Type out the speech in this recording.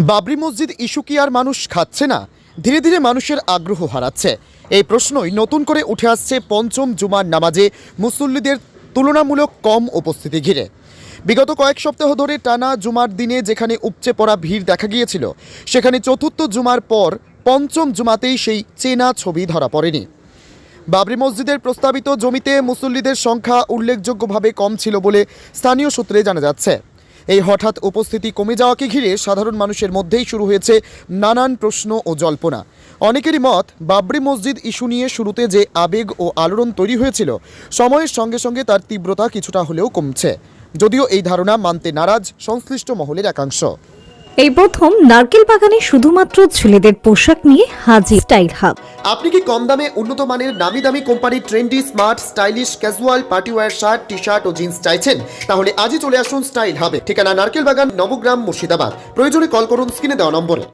বাবরি মসজিদ ইস্যু কি আর মানুষ খাচ্ছে না? ধীরে ধীরে মানুষের আগ্রহ হারাচ্ছে। এই প্রশ্নই নতুন করে উঠে আসছে পঞ্চম জুমার নামাজে মুসল্লিদের তুলনামূলক কম উপস্থিতি ঘিরে। বিগত কয়েক সপ্তাহ ধরে টানা জুমার দিনে যেখানে উপচে পড়া ভিড় দেখা গিয়েছিল, সেখানে চতুর্থ জুমার পর পঞ্চম জুমাতেই সেই চেনা ছবি ধরা পড়েনি। বাবরি মসজিদের প্রস্তাবিত জমিতে মুসল্লিদের সংখ্যা উল্লেখযোগ্যভাবে কম ছিল বলে স্থানীয় সূত্রে জানা যাচ্ছে। এই হঠাৎ উপস্থিতি কমে যাওয়াকে ঘিরে সাধারণ মানুষের মধ্যেই শুরু হয়েছে নানান প্রশ্ন ও জল্পনা। অনেকেরই মত, বাবরি মসজিদ ইস্যু নিয়ে শুরুতে যে আবেগ ও আলোড়ন তৈরি হয়েছিল, সময়ের সঙ্গে সঙ্গে তার তীব্রতা কিছুটা হলেও কমছে। যদিও এই ধারণা মানতে নারাজ সংশ্লিষ্ট মহলের একাংশ। এই প্রথম নারকেল বাগানে শুধুমাত্র ছেলেদের পোশাক নিয়ে হাজির স্টাইল হাব। আপনি কি কম দামে উন্নত মানের নামি দামি কোম্পানির trendy, smart, stylish, casual party wear shirt T shirt ও জিন্স চাইছেন? তাহলে আজই চলে আসুন স্টাইল হাবে। ঠিকানা নারকেল বাগান, নবগ্রাম, মুর্শিদাবাদ। প্রয়োজনে কল করুন, স্ক্রিনে দেওয়া নম্বরে।